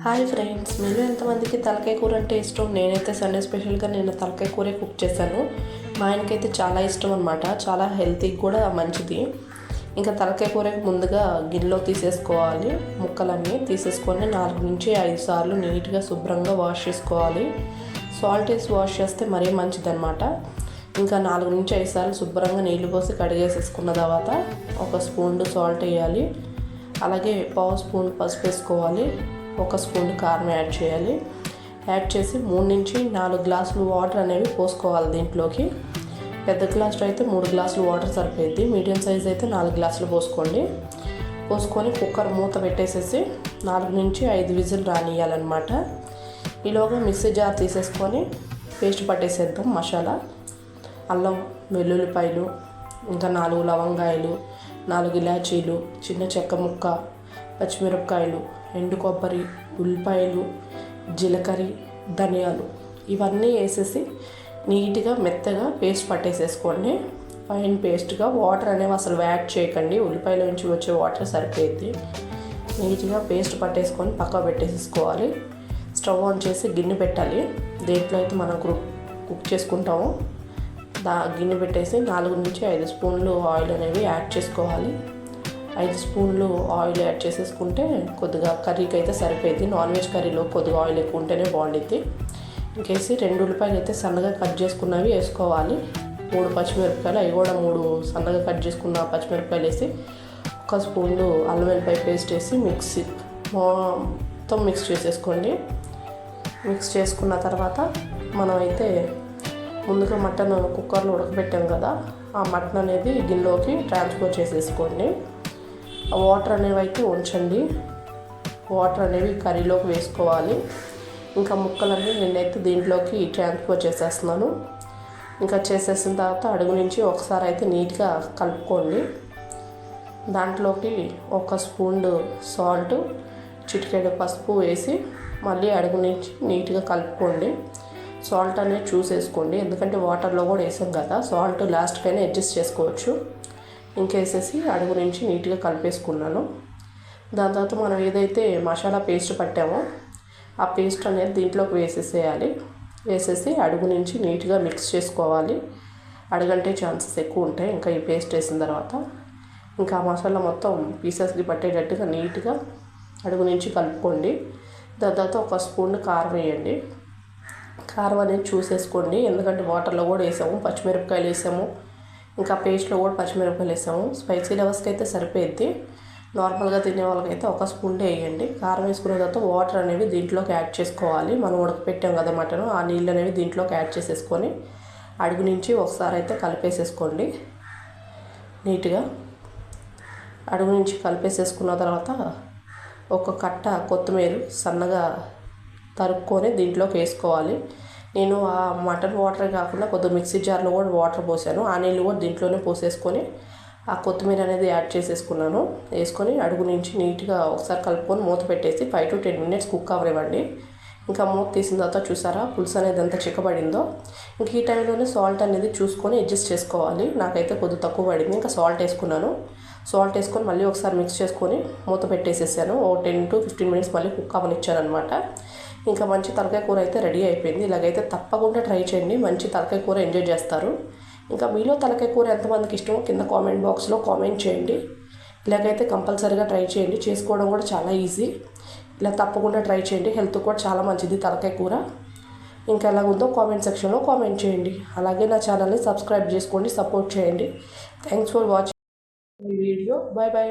Hi friends మీరు ఎంతమందికి తలకాయ కూర అంటే ఇష్టం? నేనైతే సండే స్పెషల్గా నేను తలకాయ కూరే కుక్ చేశాను. మా ఆయనకైతే చాలా ఇష్టం అనమాట చాలా హెల్తీకి కూడా మంచిది. ఇంకా తలకాయ కూరకి ముందుగా గిన్నెలో తీసేసుకోవాలి. ముక్కలన్నీ తీసేసుకొని నాలుగు నుంచి ఐదు సార్లు నీట్గా శుభ్రంగా వాష్ చేసుకోవాలి. సాల్ట్ వేసి వాష్ చేస్తే మరీ మంచిదన్నమాట. ఇంకా నాలుగు నుంచి ఐదు సార్లు శుభ్రంగా నీళ్ళు పోసి కడిగేసేసుకున్న తర్వాత ఒక స్పూన్ సాల్ట్ వేయాలి. అలాగే పావు స్పూన్ పసుపు వేసుకోవాలి. ఒక స్పూన్ కారం యాడ్ చేయాలి. యాడ్ చేసి మూడు నుంచి నాలుగు గ్లాసులు వాటర్ అనేవి పోసుకోవాలి దీంట్లోకి. పెద్ద గ్లాసులో అయితే మూడు గ్లాసులు వాటర్ సరిపోయింది మీడియం సైజ్ అయితే నాలుగు గ్లాసులు పోసుకోండి. పోసుకొని కుక్కర్ మూత పెట్టేసేసి నాలుగు నుంచి ఐదు విజిల్ రానియాలన్నమాట ఈలోగా మిక్సీ జార్ తీసేసుకొని పేస్ట్ పట్టేసేద్దాం మసాలా. అల్లం వెల్లుల్లిపాయలు ఇంకా నాలుగు లవంగాయలు నాలుగు ఇలాచీలు చిన్న చెక్క ముక్క పచ్చిమిరపకాయలు ఎండు కొబ్బరి ఉల్లిపాయలు జీలకర్ర ధనియాలు. ఇవన్నీ వేసేసి నీట్గా మెత్తగా పేస్ట్ పట్టేసేసుకోండి. ఫైన్ పేస్ట్గా వాటర్ అనేవి అసలు యాడ్ చేయకండి. ఉల్లిపాయల నుంచి వచ్చే వాటర్ సరిపోయింది నీట్గా పేస్ట్ పట్టేసుకొని పక్క పెట్టేసేసుకోవాలి. స్టవ్ ఆన్ చేసి గిన్నె పెట్టాలి. దేంట్లో అయితే మనం కుక్ చేసుకుంటామో దా గిన్నె పెట్టేసి నాలుగు నుంచి ఐదు స్పూన్లు ఆయిల్ అనేవి యాడ్ చేసుకోవాలి. ఐదు స్పూన్లు ఆయిల్ యాడ్ చేసేసుకుంటే కొద్దిగా కర్రీకి అయితే సరిపోయింది నాన్ వెజ్ కర్రీలో కొద్దిగా ఆయిల్ ఎక్కువ ఉంటేనే బాగుండిద్ది. ఇంకేసి రెండు ఉల్లిపాయలు అయితే సన్నగా కట్ చేసుకున్నవి వేసుకోవాలి. మూడు పచ్చిమిరపకాయలు అవి కూడా మూడు సన్నగా కట్ చేసుకున్న పచ్చిమిరపకాయలు వేసి ఒక స్పూన్లు అల్లం వెల్లిపాయ పేస్ట్ వేసి మిక్సీ మొత్తం మిక్స్ చేసేసుకోండి. మిక్స్ చేసుకున్న తర్వాత మనం అయితే ముందుగా మటన్ కుక్కర్లో ఉడకబెట్టాం కదా ఆ మటన్ అనేది గిన్నెలోకి ట్రాన్స్ఫర్ చేసేసుకోండి. వాటర్ అనేవి అయితే ఉంచండి. వాటర్ అనేవి కర్రీలోకి వేసుకోవాలి. ఇంకా ముక్కలన్నీ నేనైతే దీంట్లోకి ట్రాన్స్ఫర్ చేసేస్తున్నాను. ఇంకా చేసేసిన తర్వాత అడుగు నుంచి ఒకసారి అయితే నీట్గా కలుపుకోండి. దాంట్లోకి ఒక స్పూన్ సాల్ట్ చిటికెడు పసుపు వేసి మళ్ళీ అడుగు నుంచి నీట్గా కలుపుకోండి. సాల్ట్ అనేది చూసేసుకోండి. ఎందుకంటే వాటర్లో కూడా వేసాం కదా సాల్ట్ లాస్ట్కైనా అడ్జస్ట్ చేసుకోవచ్చు. ఇంకేసేసి అడుగు నుంచి నీట్గా కలిపేసుకున్నాను. దాని తర్వాత మనం ఏదైతే మసాలా పేస్ట్ పట్టామో ఆ పేస్ట్ అనేది దీంట్లోకి వేసేసేయాలి. వేసేసి అడుగు నుంచి నీట్గా మిక్స్ చేసుకోవాలి. అడుగంటే ఛాన్సెస్ ఎక్కువ ఉంటాయి. ఇంకా ఈ పేస్ట్ వేసిన తర్వాత ఇంకా ఆ మసాలా మొత్తం పీసెస్కి పట్టేటట్టుగా నీట్గా అడుగు నుంచి కలుపుకోండి. దాని తర్వాత ఒక స్పూన్ కారం వేయండి. కారం అనేది చూసేసుకోండి. ఎందుకంటే వాటర్లో కూడా వేసాము పచ్చిమిరపకాయలు వేసాము. ఇంకా పేస్ట్లో కూడా పచ్చిమిరపకాయలు వేసాము. స్పైసీ లవర్స్కి అయితే సరిపోద్ది నార్మల్గా తినే వాళ్ళకైతే ఒక స్పూన్ వేయండి. కారం వేసుకున్న తర్వాత వాటర్ అనేవి దీంట్లోకి యాడ్ చేసుకోవాలి. మనం ఉడకపెట్టాం కదా మటన్ ఆ నీళ్ళు అనేవి దీంట్లోకి యాడ్ చేసేసుకొని అడుగు నుంచి ఒకసారి అయితే కలిపేసేసుకోండి. నీట్గా అడుగు నుంచి కలిపేసేసుకున్న తర్వాత ఒక కట్ట కొత్తిమీర సన్నగా తరుక్కొని దీంట్లోకి వేసుకోవాలి. నేను ఆ మటన్ వాటర్ కాకుండా కొద్దిగా మిక్సీ జార్లో కూడా వాటర్ పోసాను. ఆ నీళ్ళు కూడా దీంట్లోనే పోసేసుకొని ఆ కొత్తిమీర అనేది యాడ్ చేసేసుకున్నాను. వేసుకొని అడుగు నుంచి నీట్గా ఒకసారి కలుపుకొని మూత పెట్టేసి five to ten minutes cook అవ్వనివ్వండి. ఇంకా మూత తీసిన తర్వాత చూసారా పులుసు అనేది ఎంత చిక్కబడిందో. ఇంక ఈ టైంలోనే సాల్ట్ అనేది చూసుకొని అడ్జస్ట్ చేసుకోవాలి. నాకైతే కొద్దిగా తక్కువ పడింది. ఇంకా సాల్ట్ వేసుకున్నాను. సాల్ట్ వేసుకొని మళ్ళీ ఒకసారి మిక్స్ చేసుకొని మూత పెట్టేసేసాను. ఓ టెన్ టు ఫిఫ్టీన్ మినిట్స్ మళ్ళీ కుక్ అవ్వనిచ్చాను అనమాట ఇంకా మంచి తలకాయ కూర అయితే రెడీ అయిపోయింది. ఇలాగైతే తప్పకుండా ట్రై చేయండి. మంచి తలకాయ కూర ఎంజాయ్ చేస్తారు. ఇంకా మీలో తలకాయ కూర ఎంతమందికి ఇష్టమో కింద కామెంట్ బాక్స్లో కామెంట్ చేయండి. ఇలాగైతే కంపల్సరీగా ట్రై చేయండి. చేసుకోవడం కూడా చాలా ఈజీ. ఇలా తప్పకుండా ట్రై చేయండి. హెల్త్ కూడా చాలా మంచిది తలకాయ కూర. ఇంకా ఎలా ఉందో కామెంట్ సెక్షన్లో కామెంట్ చేయండి. అలాగే నా ఛానల్ని సబ్స్క్రైబ్ చేసుకోండి సపోర్ట్ చేయండి. Thanks for watching. Video. Bye bye